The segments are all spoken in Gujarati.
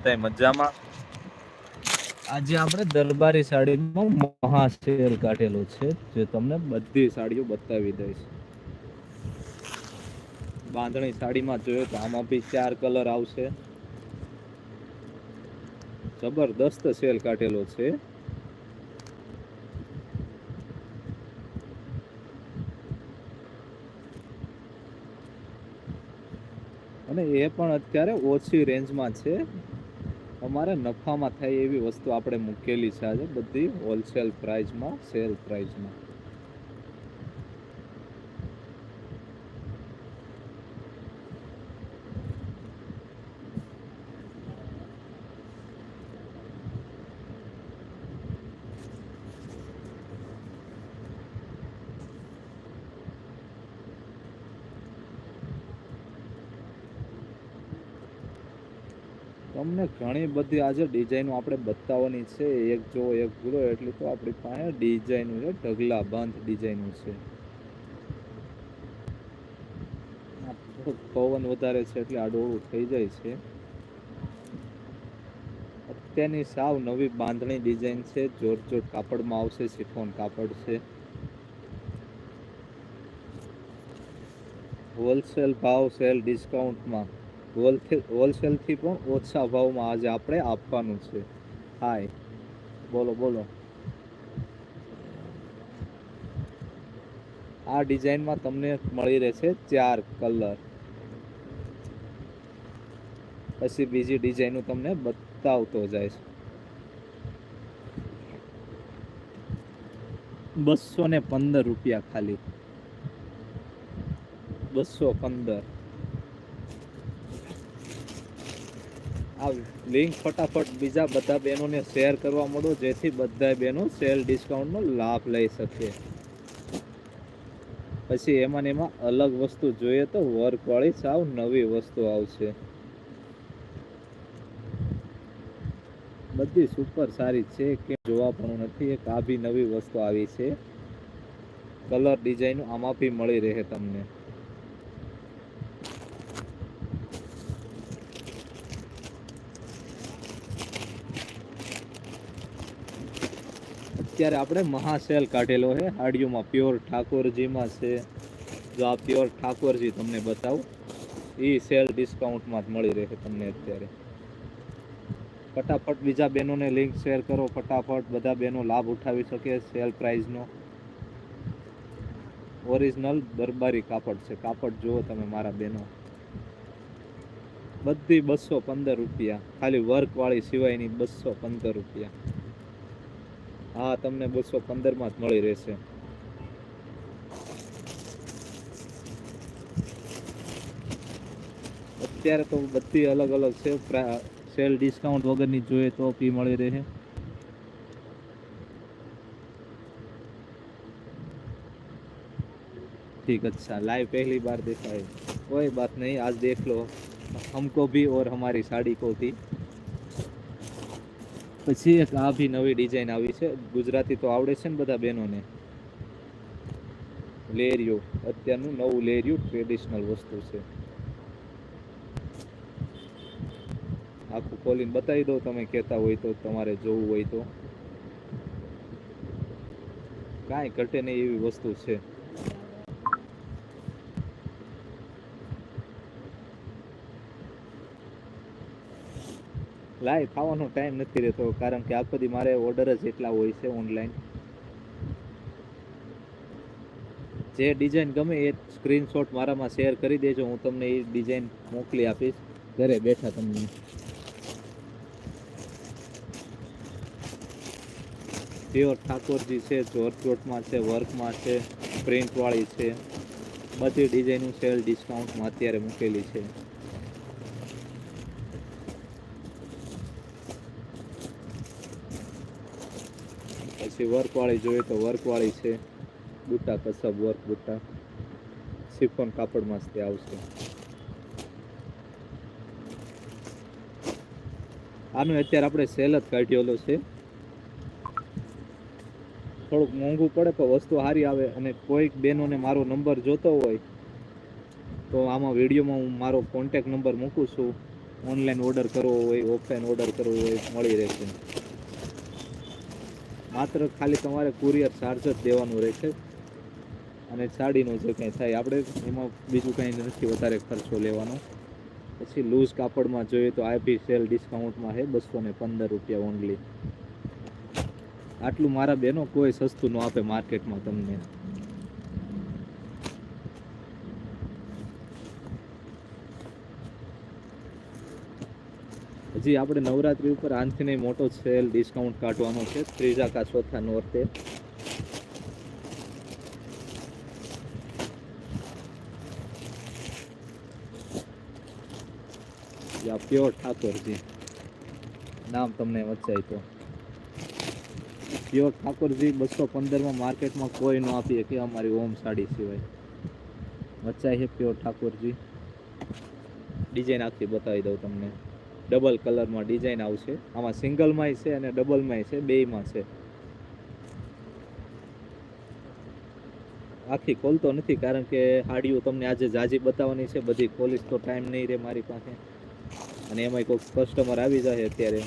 બધાય મજામાં? આજે આપણે દરબારી સાડીમાં મહા સેલ કાઢેલો છે, જે તમને બધી સાડીઓ બતાવી દઈશ. બાંધણી સાડીમાં જોયો તો આમાં બી ચાર કલર આવશે. જબરદસ્ત સેલ કાઢેલો છે. અને એ પણ અત્યારે ઓછી રેન્જમાં છે. અમારે નફામાં થાય એવી વસ્તુ આપણે મૂકેલી છે આજે બધી હોલસેલ પ્રાઇસમાં સેલ પ્રાઇસમાં તમને ઘણી બધી આજે ડિઝાઇનો આપણે બતાવવાની છે. એક જો, એક ભૂલો, એટલી તો આપણી પાસે ડિઝાઇનો છે ઢગલા બંધ ડિઝાઇનો છે. પવન વધારે છે એટલે આડોળું થઈ જાય છે. અત્યારની સાવ નવી બાંધણી ડિઝાઇન છે. જોરજોટ કાપડમાં આવશે, સિફોન કાપડ છે. હોલસેલ ભાવ સેલ ડિસ્કાઉન્ટમાં હોલસેલથી પણ ઓછા ભાવમાં આજે આપણે આપવાનું છે. હાય બોલો બોલો. આ ડિઝાઇનમાં તમને મળી રહેશે ચાર કલર. પછી બીજી ડિઝાઇન તમને બતાવતો જાય છે બસો ને પંદર રૂપિયા ખાલી. બસો પંદર. આ લિંક ફટાફટ બીજા બધા બહેનોને શેર કરવા મળો, જેથી બધા બહેનો સેલ ડિસ્કાઉન્ટનો લાભ લઈ શકે પછી એમાં એમાં અલગ વસ્તુ જોઈએ તો વર્કવાળી સાવ નવી વસ્તુ આવશે. બધી સુપર સારી છે કે જોવા પણ નથી. એક આ બી નવી વસ્તુ આવી છે. કલર ડિઝાઇન આમાં બી મળી રહે તમને. અત્યારે આપણે મહાસેલ કાઢેલો છે. હાડીઓમાં પ્યોર ઠાકોરજીમાં છે. જો આ પ્યોર ઠાકોરજી તમને બતાવું, એ સેલ ડિસ્કાઉન્ટમાં જ મળી રહે તમને અત્યારે. ફટાફટ બીજા બહેનોને લિંક શેર કરો, ફટાફટ બધા બહેનો લાભ ઉઠાવી શકે સેલ પ્રાઇઝનો ઓરિજિનલ દરબારી કાપડ છે. કાપડ જુઓ તમે મારા બહેનો બધી બસો પંદર રૂપિયા. ખાલી વર્કવાળી સિવાયની બસો પંદર રૂપિયા. હા તમને બસો પંદરમાં જ મળી રહેશે અત્યારે તો બધી અલગ અલગ છે પ્રા- સેલ ડિસ્કાઉન્ટ વગરની જોઈએ તો પી મળી રહે ठीक अच्छा लाइव पहली बार देखा है कोई बात नहीं आज देख लो हमको भी और हमारी साड़ी को भी પછી એક આ બી નવી ડિઝાઇન આવી છે. ગુજરાતી તો આવડે છે ને બધા બહેનોને. લેરિયો. અત્યારનું નવું લેરિયું ટ્રેડિશનલ વસ્તુ છે. આખું ખોલીને બતાવી દઉં તમે કહેતા હોય તો, તમારે જોવું હોય તો. કાંઈ ઘટે નહીં એવી વસ્તુ છે. લાઈવ ખાવાનો ટાઈમ નથી રહેતો, કારણ કે આખો દી મારે ઓર્ડર જ એટલા હોય છે ઓનલાઈન જે ડિઝાઇન ગમે એ સ્ક્રીનશોટ મારામાં શેર કરી દેજો, હું તમને એ ડિઝાઇન મોકલી આપીશ. ઘરે બેઠા તમને. પ્યોર ઠાકોરજી છે, જોરજોટમાં છે, વર્કમાં છે પ્રિન્ટવાળી છે. બધી ડિઝાઇનનું સેલ ડિસ્કાઉન્ટમાં અત્યારે મૂકેલી છે. પછી વર્કવાળી જોઈએ તો વર્કવાળી છે. બુટ્ટા કસબ, વર્ક બુટ્ટા. સિફોન કાપડમાં તે આવશે. આનું અત્યારે આપણે સેલ જ કાઢ્યેલો છે. થોડુંક મોંઘું પડે પણ વસ્તુ સારી આવે અને કોઈક બહેનોને મારો નંબર જોતો હોય, તો આમાં વિડીયોમાં હું મારો કોન્ટેક નંબર મૂકું છું. ઓનલાઈન ઓર્ડર કરવો હોય ઓફલાઈન ઓર્ડર કરવો હોય, મળી રહેશે. માત્ર ખાલી તમારે કુરિયર ચાર્જ જ દેવાનું રહેશે અને સાડીનું જે કંઈ થાય, આપણે એમાં બીજું કંઈ નથી વધારે ખર્ચો લેવાનો. પછી લૂઝ કાપડમાં જોઈએ તો આઈપી સેલ ડિસ્કાઉન્ટમાં છે, બસો ને પંદર રૂપિયા ઓનલી આટલું મારા બેનો કોઈ સસ્તું ન આપે માર્કેટમાં તમને. હજી આપણે નવરાત્રી ઉપર આનથી નહીં મોટો સેલ ડિસ્કાઉન્ટ કાઢવાનો છે. ત્રીજા કા ચોથા નોરતે. પ્યોર ઠાકોરજી નામ તમને વચ્ચાય તો. પ્યોર ઠાકોરજી બસો પંદરમાં માર્કેટમાં કોઈ ન આપી કે અમારી ઓમ સાડી સિવાય. વચ્ચાય છે પ્યોર ઠાકોરજી ડિઝાઇન આખી બતાવી દઉં તમને. ડબલ કલરમાં ડિઝાઇન આવશે. આમાં સિંગલમાંય છે અને ડબલમાંય છે, બેયમાં છે. આખી ખોલતો નથી કારણ કે હાડીઓ તમને આજે જાજી બતાવવાની છે. બધી ખોલીશ તો ટાઈમ નહીં રહે મારી પાસે. અને એમાંય કોઈ કસ્ટમર આવી જાય અત્યારે.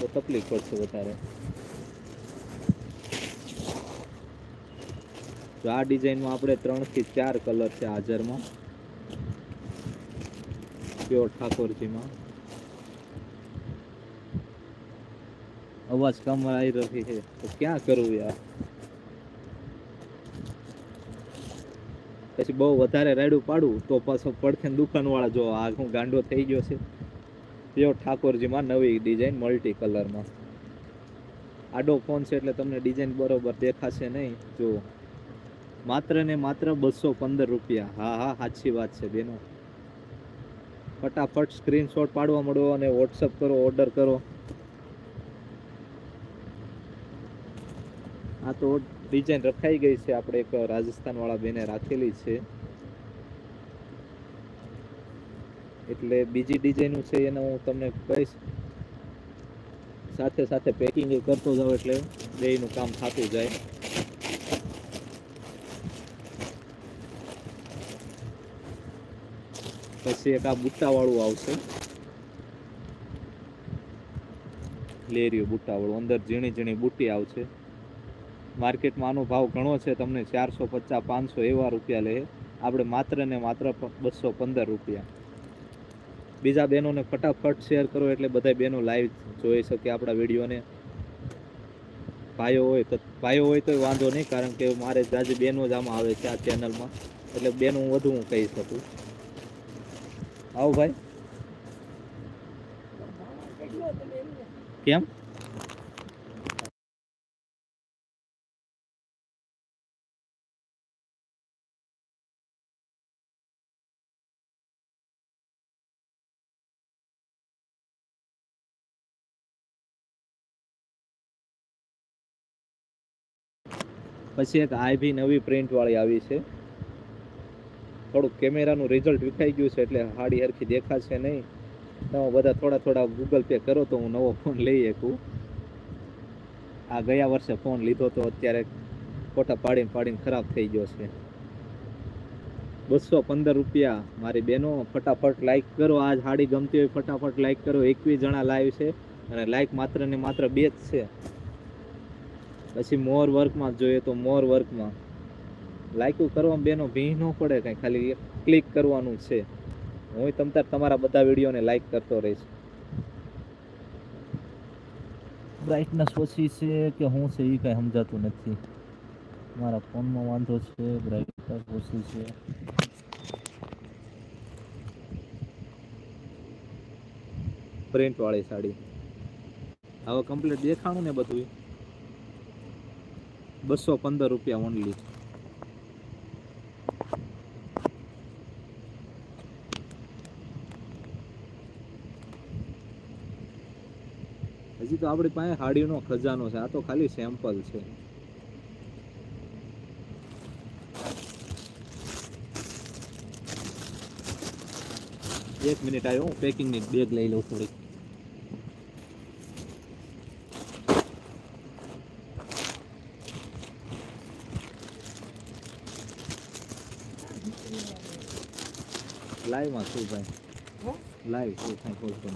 તો તકલીફ પડશે વધારે. તો આ ડિઝાઇનમાં આપણે ત્રણથી ચાર કલર છે હાજરમાં. પ્યોર ઠાકોરજીમાં. અવાજ કમ આવી રહી છે. તો ક્યાં કરવું યાર? પછી બહુ વધારે રાયડું પાડું તો પાછો પડખે દુકાનવાળા જો આ હું ગાંડો થઈ ગયો છે. પ્યોર ઠાકોરજીમાં નવી ડિઝાઇન મલ્ટી કલરમાં આડો ફોન છે એટલે તમને ડિઝાઇન બરોબર દેખાશે નહીં. જો માત્ર ને માત્ર બસો પંદર રૂપિયા. હા હા, સાચી વાત છે બેનો. ફટાફટ સ્ક્રીનશોટ પાડવા મળો અને વોટ્સઅપ કરો ઓર્ડર કરો. આ તો ડિઝાઇન રખાઈ ગઈ છે. આપણે એક રાજસ્થાન વાળા બેને રાખેલી છે. એટલે બીજી ડિઝાઇન છે એને હું તમને કહીશ. સાથે સાથે પેકિંગ કરતો જાઉં એટલે બેયનું કામ થતું જાય. પછી એક આ બુટ્ટાવાળું આવશે. લેરિયું બુટ્ટાવાળું. અંદર ઝીણી ઝીણી બુટ્ટી આવશે. માર્કેટમાં આનો ભાવ ઘણો છે, તમને ચારસો પચાસ, પાંચસો એવા રૂપિયા લે. આપણે માત્ર ને માત્ર બસો પંદર રૂપિયા. બીજા બહેનોને ફટાફટ શેર કરો, એટલે બધા બહેનો લાઈવ જોઈ શકે આપણા વિડીયોને. ભાઈઓ હોય તો, ભાઈઓ હોય તો વાંધો નહીં, કારણ કે મારે જાજી બહેનો જ આમાં આવે છે આ ચેનલમાં એટલે બેન હું વધુ હું કહી શકું. આવો ભાઈ. કેમ? પછી એક આઈવી નવી પ્રિન્ટ વાળી આવી છે. થોડુંક કેમેરાનું રિઝલ્ટ વિખાઈ ગયું છે એટલે હાડી હરખી દેખાશે નહીં. તમે બધા થોડા થોડા ગૂગલ પે કરો તો હું નવો ફોન લઈ શકું. આ ગયા વર્ષે ફોન લીધો તો અત્યારે ફોટા પાડીને પાડીને ખરાબ થઈ ગયો છે. બસો પંદર રૂપિયા મારી બહેનો ફટાફટ લાઈક કરો. આજ હાડી ગમતી હોય ફટાફટ લાઈક કરો. એકવીસ જણા લાઈવ છે અને લાઈક માત્ર ને માત્ર બે જ છે. પછી મોર વર્કમાં જોઈએ તો મોર વર્કમાં લાઈકું કરવામાં બેનો ભી ન પડે કાંઈ ખાલી ક્લિક કરવાનું છે. હું તમતાર તમારા બધા વિડીયોને લાઈક કરતો રહીશ. બ્રાઇટનેસ ઓછી છે કે હું છે એ કાંઈ સમજાતું નથી. મારા ફોનમાં વાંધો છે બ્રાઇટનેસ ઓછી છે. પ્રિન્ટવાળી સાડી. હવે કમ્પ્લીટ દેખાણું ને બધું બસો પંદર રૂપિયા ઓનલી હજી તો આપણી પાસે હાડીનો ખજાનો છે. આ તો ખાલી સેમ્પલ છે. એક મિનિટ આવ્યો હું પેકિંગની બેગ લઈ લઉં થોડીક. લાઈવમાં શું ભાઈ? લાઈવ કોઈ કાંઈ ખોલતો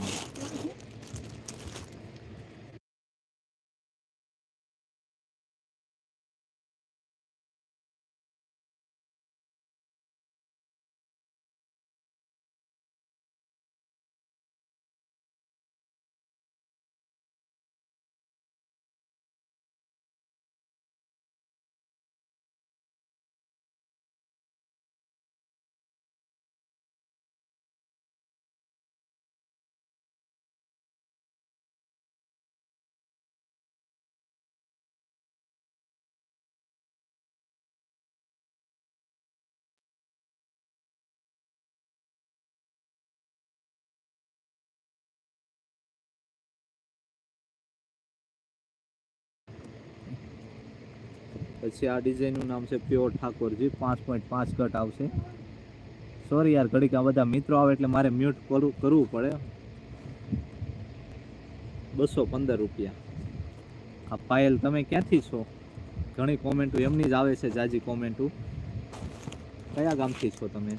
પછી આ ડિઝાઇનનું નામ છે પ્યોર ઠાકોરજી, પાંચ પોઈન્ટ પાંચ કટ આવશે. સોરી યાર, ઘડીક આ બધા મિત્રો આવે એટલે મારે મ્યુટ કરવું કરવું પડે. બસો પંદર રૂપિયા. આ પાયલ તમે ક્યાંથી છો? ઘણી કોમેન્ટો એમની જ આવે છે, જાજી કોમેન્ટો કયા ગામથી છો તમે?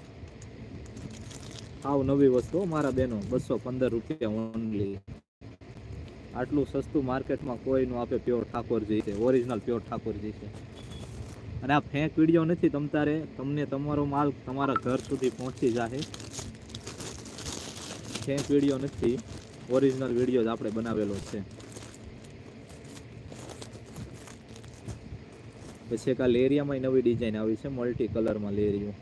આવ નવી વસ્તુ મારા બેનો. બસો પંદર રૂપિયા ઓનલી આટલું સસ્તું માર્કેટમાં કોઈનું આપે પ્યોર ઠાકોરજી છે ઓરિજિનલ પ્યોર ઠાકોરજી છે. અને આ ફેંક વીડિયો નથી, તમ તારે તમને તમારો માલ તમારા ઘર સુધી પહોંચી જાય ફેંક વીડિયો નથી ઓરિજિનલ વીડિયો જ આપણે બનાવેલો છે. પછી એક આ લેરિયામાં નવી ડિઝાઇન આવી છે મલ્ટી કલરમાં લેરિયો.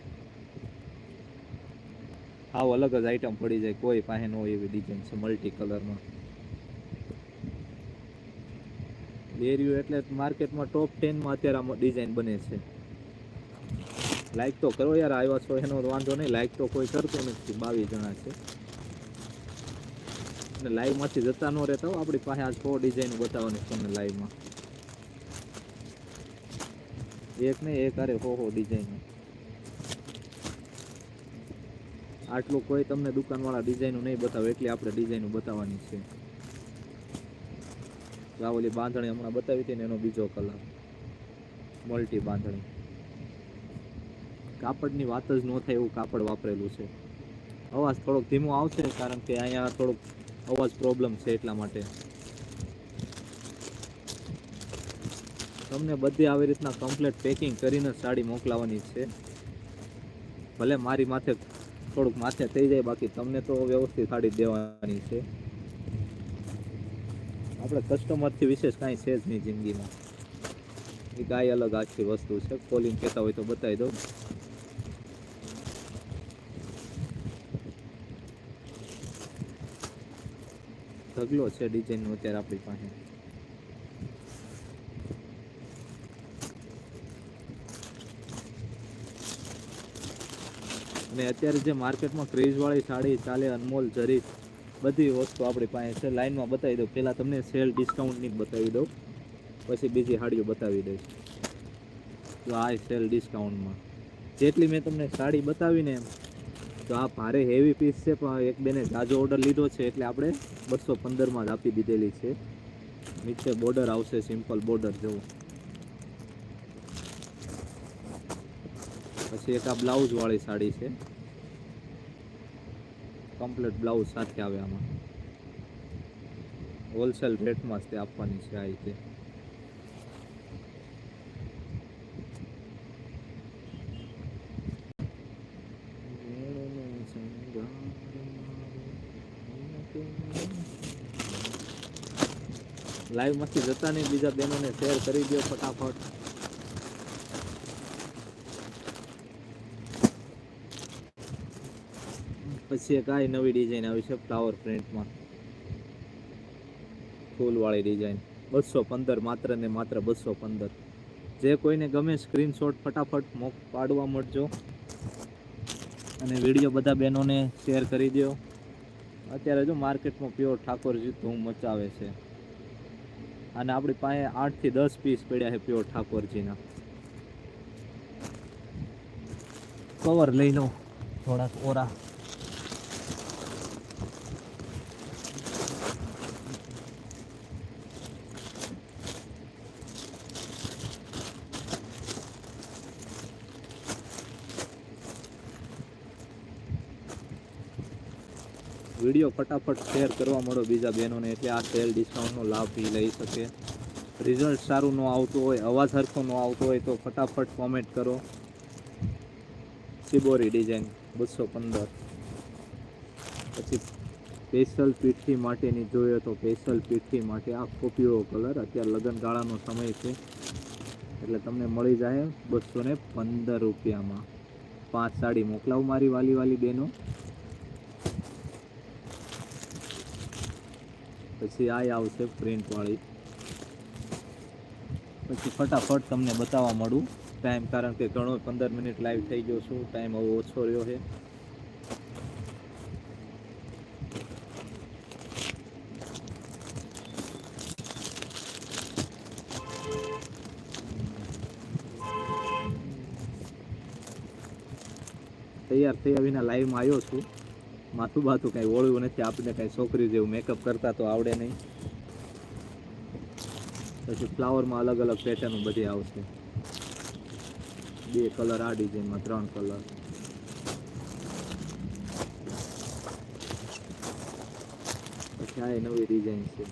આવ અલગ જ આઈટમ પડી જાય, કોઈ પાસે ન હોય એવી ડિઝાઇન છે મલ્ટી કલરમાં લેરિયો એટલે માર્કેટમાં ટોપ ટેનમાં અત્યારે આમાં ડિઝાઇન બને છે. લાઈક તો કરો યાર, આવ્યા છો એનો વાંધો નહીં. લાઈક તો કોઈ કરતું નથી, બાવીસ જણા છે. અને લાઈવમાંથી જતા ન રહેતા હો, આપણી પાસે આ છ ડિઝાઇન બતાવવાની છે તમને લાઈવમાં એક નહીં, એક અરે હો હો ડિઝાઇન આટલું કોઈ તમને દુકાનવાળા ડિઝાઇનો નહીં બતાવે, એટલી આપણે ડિઝાઇનો બતાવવાની છે. ઓલી બાંધણી હમણાં બતાવી હતી ને એનો બીજો કલર. મલ્ટી બાંધણી. કાપડની વાત જ ન થાય એવું કાપડ વાપરેલું છે. અવાજ થોડોક ધીમો આવશે કારણ કે અહીંયા થોડોક અવાજ પ્રોબ્લેમ છે એટલા માટે. તમને બધી આવી રીતના કમ્પ્લેટ પેકિંગ કરીને સાડી મોકલાવાની છે. ભલે મારી માથે થોડુંક માથે થઈ જાય, બાકી તમને તો વ્યવસ્થિત સાડી દેવાની છે. આપણે કસ્ટમરથી વિશેષ કાંઈ છે જ નહીં જિંદગીમાં. એ કાંઈ અલગ આખી વસ્તુ છે. કોલિંગ કહેતા હોય તો બતાવી દઉં. ઢગલો છે ડિઝાઇનનો અત્યારે આપણી પાસે. અને અત્યારે જે માર્કેટમાં ક્રેઝવાળી સાડી ચાલે અનમોલ જરી બધી વસ્તુ આપણી પાસે છે. લાઇનમાં બતાવી દઉં. પહેલાં તમને સેલ ડિસ્કાઉન્ટની બતાવી દઉં. પછી બીજી સાડીઓ બતાવી દઈશ. તો આ સેલ ડિસ્કાઉન્ટમાં. જેટલી મેં તમને સાડી બતાવીને એમ તો આ ભારે હેવી પીસ છે, પણ એક બેને જાજો ઓર્ડર લીધો છે, એટલે આપણે બસો પંદરમાં જ આપી દીધેલી છે. નીચે બોર્ડર આવશે સિમ્પલ બોર્ડર જેવું. પછી એક આ બ્લાઉઝવાળી સાડી છે. કમ્પ્લીટ બ્લાઉઝ સાથે આવે આમાં. હોલસેલ રેટમાં જ તે આપવાની છે આ રીતે. લાઈવમાંથી જતા નહીં, બીજા બહેનોને શેર કરી દો ફટાફટ. પછી એક આ નવી ડિઝાઇન આવી છે ફ્લાવર પ્રિન્ટમાં ફૂલવાળી ડિઝાઇન બસો પંદર, માત્ર ને માત્ર બસો પંદર. જે કોઈને ગમે સ્ક્રીનશોટ ફટાફટ મોક પાડવા મળજો. અને વીડિયો બધા બહેનોને શેર કરી દો અત્યારે જો માર્કેટમાં પ્યોર ઠાકોરજી ધૂમ મચાવે છે. અને આપણી પાસે આઠથી દસ પીસ પડ્યા છે પ્યોર ઠાકોરજીના. કવર લઈ લો. થોડાક ઓરા. વીડિયો ફટાફટ શેર કરવા મળો બીજા બહેનોને એટલે આ સેલ ડિસ્કાઉન્ટનો લાભ બી લઈ શકે. રિઝલ્ટ સારું ન આવતું હોય, અવાજ સરખો ન આવતો હોય તો ફટાફટ કોમેન્ટ કરો. સિબોરી ડિઝાઇન બસો પંદર. પછી સ્પેશિયલ પીઠી માટેની જોઈએ તો સ્પેશિયલ પીઠી માટે આ કોપીઓ કલર અત્યારે લગ્ન ગાળાનો સમય છે. એટલે તમને મળી જાય બસો પંદર રૂપિયામાં. પાંચ સાડી મોકલાવું મારી વાલી વાલી બહેનો. પછી આ આવશે પ્રિન્ટવાળી પછી ફટાફટ તમને બતાવવા મળું ટાઈમ કારણ કે ઘણો પંદર મિનિટ લાઈવ થઈ ગયો છું ટાઈમ હવે ઓછો રહ્યો છે. તૈયાર થયા વિના લાઈવમાં આવ્યો છું. માથું બાથું કાંઈ ઓળ્યું નથી આપણે કાંઈ છોકરી જેવું મેકઅપ કરતા તો આવડે નહીં. પછી ફ્લાવરમાં અલગ અલગ પેટર્ન બધી આવશે. બે કલર આ ડિઝાઇનમાં ત્રણ કલર પછી આ નવી ડિઝાઇન છે.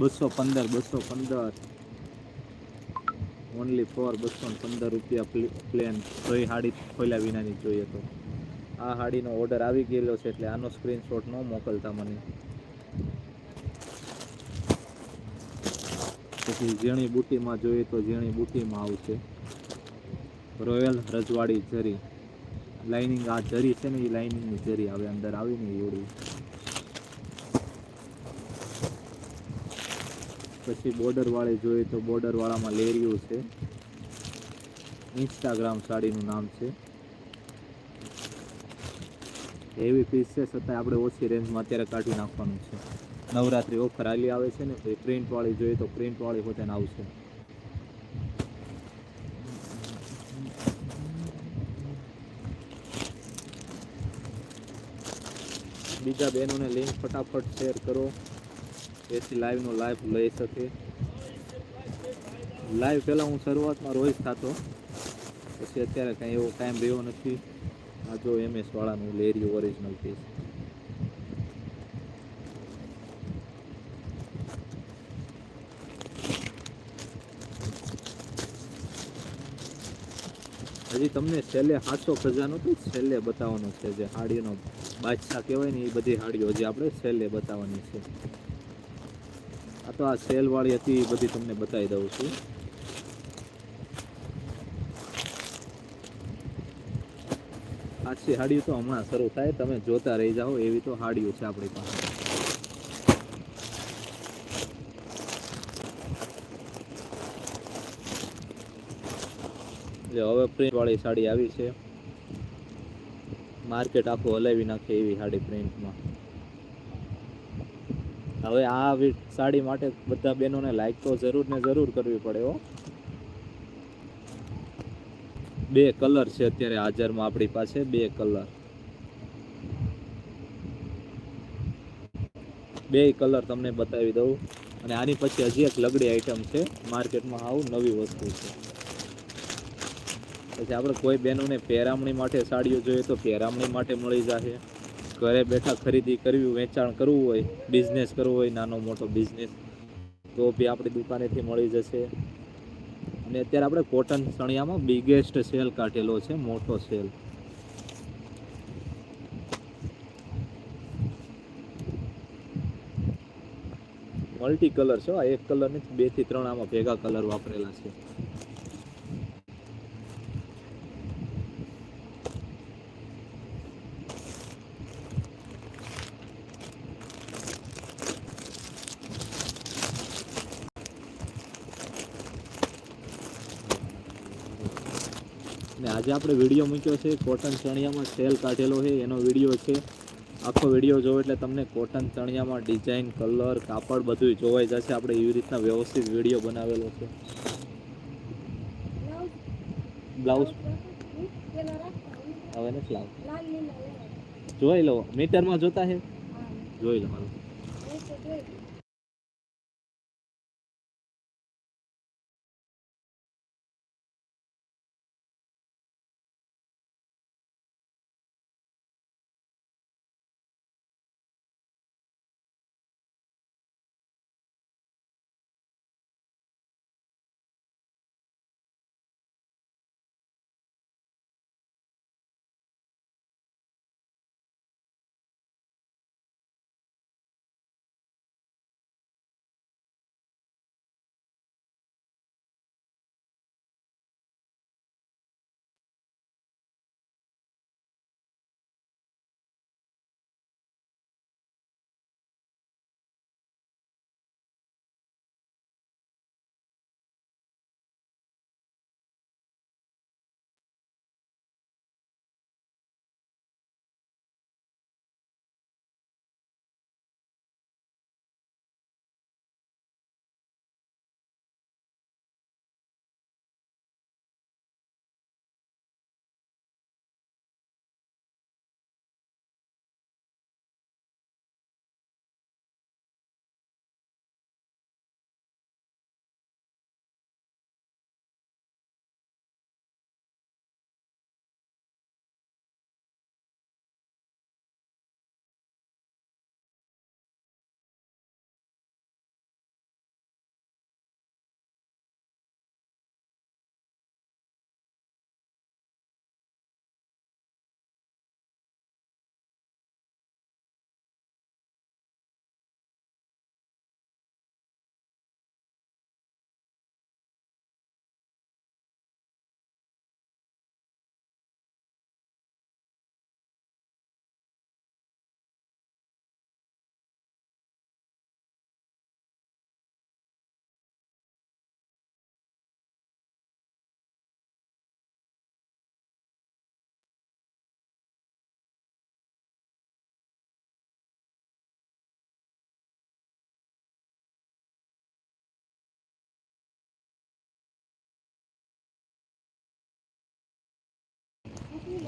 બસો પંદર બસો પંદર. ઓનલી ફોર બસો પંદર રૂપિયા પ્લેન સોય હાડી ખોલ્યા વિનાની જોઈએ તો. આ હાડીનો ઓર્ડર આવી ગયેલો છે એટલે આનો સ્ક્રીનશોટ ન મોકલતા મને. પછી ઝીણી બુટ્ટીમાં જોઈએ તો ઝીણી બુટ્ટીમાં આવશે. રોયલ રજવાડી જરી લાઇનિંગ આ જરી છે ને એ લાઇનિંગની જરી આવે, અંદર આવીને એવડી. પછી બોર્ડરવાળી જોઈએ તો બોર્ડરવાળામાં લેરિયું છે. ઇન્સ્ટાગ્રામ સાડીનું નામ છે. એવી પીસ છે છતાં આપણે ઓછી રેન્જમાં અત્યારે કાઢી નાખવાનું છે. નવરાત્રી ઓફર હાલી આવે છે ને એ પ્રિન્ટવાળી જોઈએ તો પ્રિન્ટવાળી પોતાને આવશે. બીજા બહેનોને લિંક ફટાફટ શેર કરો. એથી લાઈવનો લાઈવ લઈ શકે. લાઈવ પહેલાં હું શરૂઆતમાં રોજ થતો, પછી અત્યારે કાંઈ એવો ટાઈમ રહ્યો નથી. આ જો એમએસ વાળાનું લેરી ઓરિજિનલ પીસ હજી તમને છેલ્લે સાતસો ખજાનો તો છેલ્લે બતાવવાનો છે, જે હાડીનો બાદશાહ કહેવાય ને એ બધી હાડીઓ હજી આપણે છેલ્લે બતાવવાની છે. આ તો આ સેલ વાળી હતી, એ બધી તમને બતાવી દઉં છું. આછી હાડીઓ તો હમણાં શરૂ થાય. તમે જોતા રહી જાઓ, એવી તો હાડીઓ છે આપણી પાસે. એટલે હવે પ્રિન્ટ વાળી સાડી આવી છે. માર્કેટ આખું હલાવી નાખે એવી સાડી પ્રિન્ટમાં. હવે આ સાડી માટે બધા બહેનોને લાઈક તો જરૂર ને જરૂર કરવી પડે હો. બે કલર છે અત્યારે હાજરમાં આપણી પાસે, બે કલર. બે કલર તમને બતાવી દઉં. અને આની પછી હજી એક લગડી આઈટમ છે, માર્કેટમાં આવું નવી વસ્તુ છે. પછી આપણે કોઈ બહેનોને પહેરામણી માટે સાડીઓ જોઈએ તો પહેરામણી માટે મળી જશે ઘરે બેઠા ખરીદી કરવી, વેચાણ કરવું હોય બિઝનેસ કરવો હોય, નાનો મોટો બિઝનેસ તો બી આપણી દુકાનેથી મળી જશે. અને અત્યારે આપણે કોટન સણિયામાં બિગેસ્ટ સેલ કાઢેલો છે, મોટો સેલ મલ્ટી કલર છે, આ એક કલર નથી, બેથી ત્રણ આમાં ભેગા કલર વાપરેલા છે. આપણે વીડિયો મૂક્યો છે કોટન ચણિયામાં સેલ કાઢેલો છે એનો વીડિયો છે. આખો વીડિયો જોવો એટલે તમને કોટન ચણિયામાં ડિઝાઇન કલર કાપડ બધું જોવાઈ જશે. આપણે એવી રીતના વ્યવસ્થિત વીડિયો બનાવેલો છે. બ્લાઉઝ? હવે નથી લાવ જોઈ લો મીટરમાં જોતા છે જોઈ લો હાલો.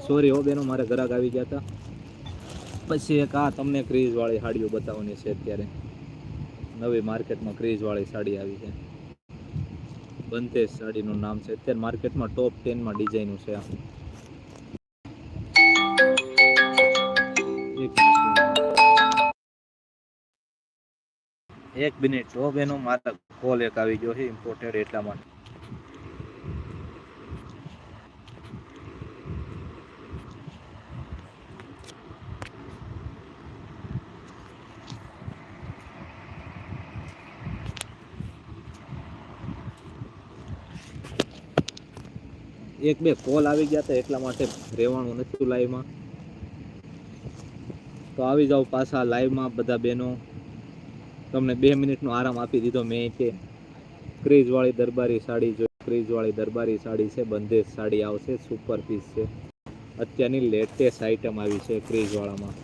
સોરી હો બેનો, મારે ઘરાક આવી ગયા હતા પછી એક આ તમને ક્રીઝ વાળી સાડીઓ બતાવવાની છે અત્યારે. નવી માર્કેટમાં ક્રીઝ વાળી સાડી આવી છે. બંતેજ સાડીનું નામ છે. અત્યારે માર્કેટમાં ટોપ ટેનમાં ડિઝાઇનું છે આ. એક મિનિટ. હો બેનો, મારા કોલ એક આવી ગયો છે ઇમ્પોર્ટેડ એટલા માટે. એક બે કોલ આવી ગયા હતા એટલા માટે રહેવાનું નથી લાઈવમાં. તો આવી જાઓ પાછા લાઈવમાં બધા બહેનો. તમને બે મિનિટનો આરામ આપી દીધો મેં કે ક્રીઝવાળી દરબારી સાડી જો ક્રીઝવાળી દરબારી સાડી છે બંધેજ સાડી આવશે સુપર પીસ છે. અત્યારની લેટેસ્ટ આઈટમ આવી છે ક્રીઝવાળામાં.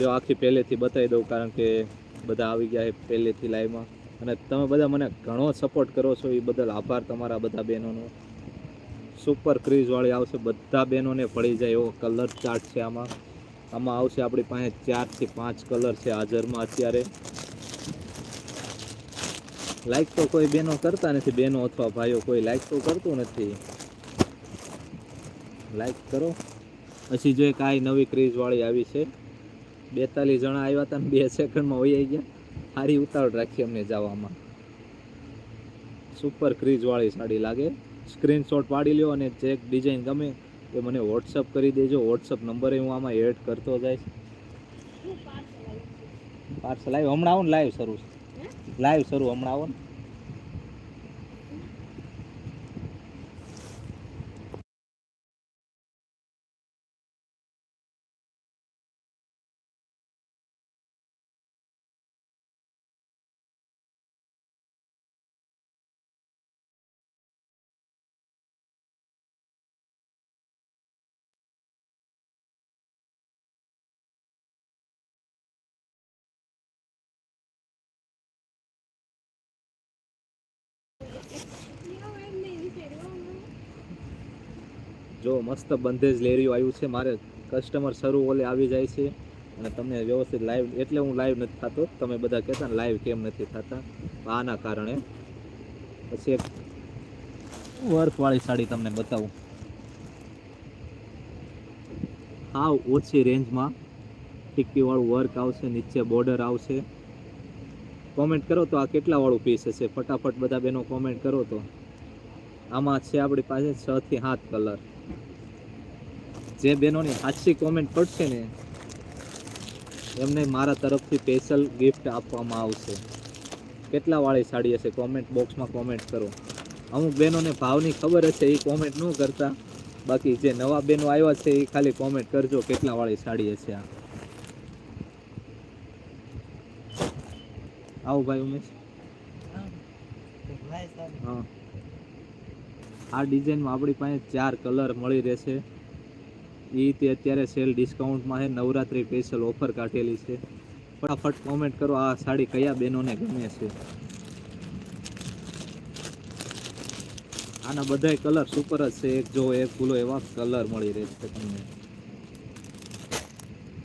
જો આખી પહેલેથી બતાવી દઉં કારણ કે બધા આવી ગયા છે પહેલેથી લાઈવમાં. અને તમે બધા મને ઘણો સપોર્ટ કરો છો, એ બદલ આભાર તમારા બધા બહેનોનો. સુપર ક્રીઝવાળી આવશે, બધા બહેનોને પડી જાય એવો કલર ચાર્ટ છે આમાં. આમાં આવશે આપણી પાસે ચારથી પાંચ કલર છે હાજરમાં અત્યારે. લાઈક તો કોઈ બહેનો કરતા નથી, બહેનો અથવા ભાઈઓ, કોઈ લાઈક તો કરતું નથી. લાઈક કરો. પછી જો એક આ નવી ક્રીઝવાળી આવી છે, બેતાલીસ જણા આવ્યા હતા ને બે સેકન્ડમાં વહી ગયા. સારી ઉતાવળ રાખી અમને જવામાં. સુપર ક્રીઝવાળી સાડી લાગે. સ્ક્રીનશોટ પાડી લ્યો અને જે ડિઝાઇન ગમે એ મને વોટ્સઅપ કરી દેજો. વોટ્સઅપ નંબરે હું આમાં એડ કરતો જઈશ. પાર્સલ લાઈવ હમણાં આવો ને લાઈવ શરૂ. લાઈવ શરૂ હમણાં આવો ને. જો મસ્ત બંધેજ લેરિયું આવ્યું છે, મારે કસ્ટમર શરૂ ઓલે આવી જાય છે. અને તમને વ્યવસ્થિત લાઈવ એટલે હું લાઈવ નથી થતો. તમે બધા કહેતા ને લાઈવ કેમ નથી થતા? આના કારણે. પછી એક વર્કવાળી સાડી તમને બતાવું. હાવ ઓછી રેન્જમાં ટિક્કીવાળું વર્ક આવશે, નીચે બોર્ડર આવશે. કોમેન્ટ કરો તો આ કેટલાવાળું પીસ હશે? ફટાફટ બધા બેનો કોમેન્ટ કરો તો. આમાં છે આપણી પાસે છથી સાત કલર જે બહેનોની સાચી કોમેન્ટ પડશે ને એમને મારા તરફથી સ્પેશિયલ ગિફ્ટ આપવામાં આવશે. કેટલા વાળી સાડી હશે? કોમેન્ટ બોક્સમાં કોમેન્ટ કરો. અમુક બહેનોને ભાવની ખબર હશે એ કોમેન્ટ ન કરતા. બાકી જે નવા બહેનો આવ્યા છે એ ખાલી કોમેન્ટ કરજો કેટલા વાળી સાડી હશે આ. આવો ભાઈ ઉમેશ. હા આ ડિઝાઇનમાં આપણી પાસે ચાર કલર મળી રહેશે. એ તે અત્યારે સેલ ડિસ્કાઉન્ટમાં છે નવરાત્રિ સ્પેશિયલ ઓફર કાઢેલી છે. ફટાફટ કોમેન્ટ કરો, આ સાડી કયા બહેનોને ગમે છે. આના બધાય કલર સુપર જ છે. એક જો એક ભૂલો એવા કલર મળી રહેશે તમને.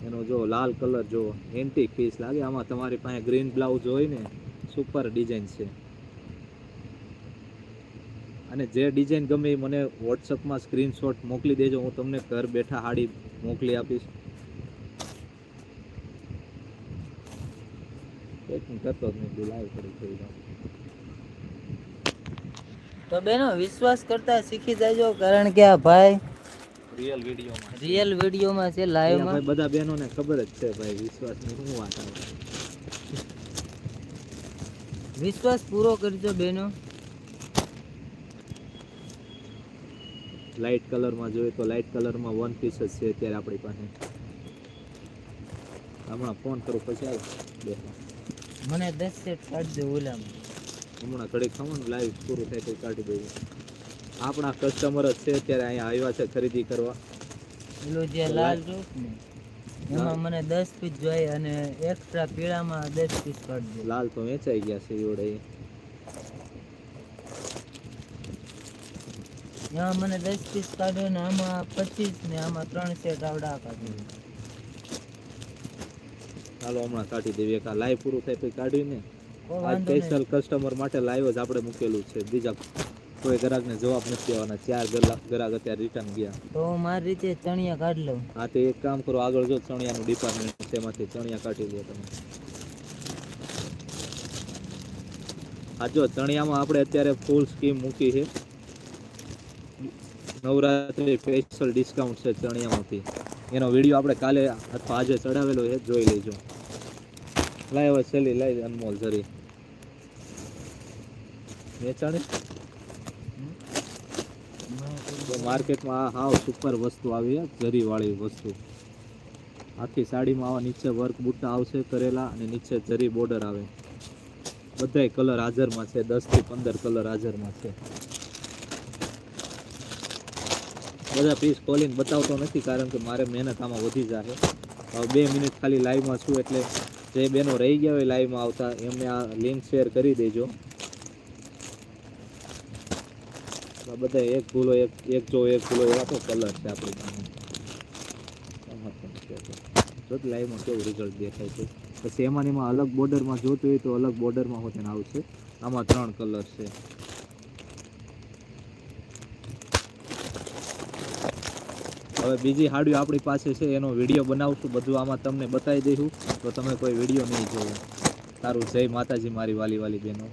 એનો જો લાલ કલર જો એન્ટી પીસ લાગે, આમાં તમારી પાસે ગ્રીન બ્લાઉઝ હોય ને સુપર ડિઝાઇન છે. અને જે ડિઝાઇન ગમે એ મને વોટ્સઅપમાં સ્ક્રીનશોટ મોકલી દેજો હું તમને ઘર બેઠા હાડી મોકલી આપીશ. કરતો તો. બેનો વિશ્વાસ કરતા શીખી જાયજો કારણ કે આ ભાઈ રિયલ વિડીયોમાં રિયલ વિડીયોમાં છે ભાઈ લાઈવમાં બધા બહેનોને ખબર જ છે ભાઈ વિશ્વાસની શું વાત આવે. વિશ્વાસ પૂરો કરજો બેનો. લાઇટ કલરમાં જોઈએ તો લાઇટ કલરમાં વન પીસ જ છે અત્યારે આપણી પાસે. હમણાં ફોન કરું પછી આવે. બે મને દસ સેટ કાઢજો ઓલામાં હમણાં ઘડીક ને લાઈવ પૂરું થાય તો કાઢી દઈએ. આપણા કસ્ટમર જ છે અત્યારે અહીંયા આવ્યા છે ખરીદી કરવા. પેલો જે લાલ રૂપ ને એમાં મને દસ પીસ જોઈએ અને એક્સ્ટ્રા પીળામાં દસ પીસ કાઢજો લાલ તો વેચાઈ ગયા છે એવડે એમાં મને દસ પીસ કાઢ્યો ને આમાં પચીસ ને આમાં ત્રણ સેટ આવડા કાઢ્યું ચાલો હમણાં કાઢી દેવી. એક લાઈવ પૂરું થાય પછી કાઢ્યું ને. આ સ્પેશિયલ કસ્ટમર માટે લાઈવ જ આપણે મૂકેલું છે. બીજા કોઈ ગ્રાહકને જવાબ નથી આવવાના ચાર ગ્રાહક અત્યારે રિટર્ન ગયા. તો હું મારી રીતે ચણિયા કાઢી લઉં. હા તો એક કામ કરો. આગળ જો ચણિયાનું ડિપાર્ટમેન્ટ છે એમાંથી ચણિયા કાઢી લો તમે. હા જો ચણિયામાં આપણે અત્યારે ફૂલ સ્કીમ મૂકી છે. નવરાત્રી સ્પેશિયલ ડિસ્કાઉન્ટ છે ચણિયામાંથી. એનો વીડિયો આપણે કાલે અથવા આજે ચડાવેલો એ જોઈ લેજો. લાય હવે છેલ્લી લાઈ અનમોલ જરી. વેચાણી માર્કેટમાં આ હાવ સુપર વસ્તુ આવી જરીવાળી વસ્તુ. આખી સાડીમાં આવા નીચે વર્ક બુટ્ટા આવશે કરેલા અને નીચે જરી બોર્ડર આવે. બધાય કલર હાજરમાં છે, દસથી પંદર કલર હાજરમાં છે. બધા પીસ ખોલીને બતાવતો નથી કારણ કે મારે મહેનત આમાં વધી જાય હવે બે મિનિટ ખાલી લાઈવમાં છું એટલે જે બેનો રહી ગયા હોય લાઈવમાં આવતા, એમને આ લિંક શેર કરી દેજો. બધા એક ભૂલો, એક એક જો, એક ભૂલો, એવા તો કલર છે આપણી પાસે. જો લાઈવમાં કેવું રિઝલ્ટ દેખાય છે. પછી એમાં એમાં અલગ બોર્ડરમાં જોતું હોય તો અલગ બોર્ડરમાં હોતે આવશે. આમાં ત્રણ કલર છે. હવે બીજી હાડીઓ આપણી પાસે છે, એનો વીડિયો બનાવશું. બધું આમાં તમને બતાવી દઈશું. તો તમે કોઈ વીડિયો નહીં જોવો. તારું જય માતાજી, મારી વાલી વાલી બહેનો.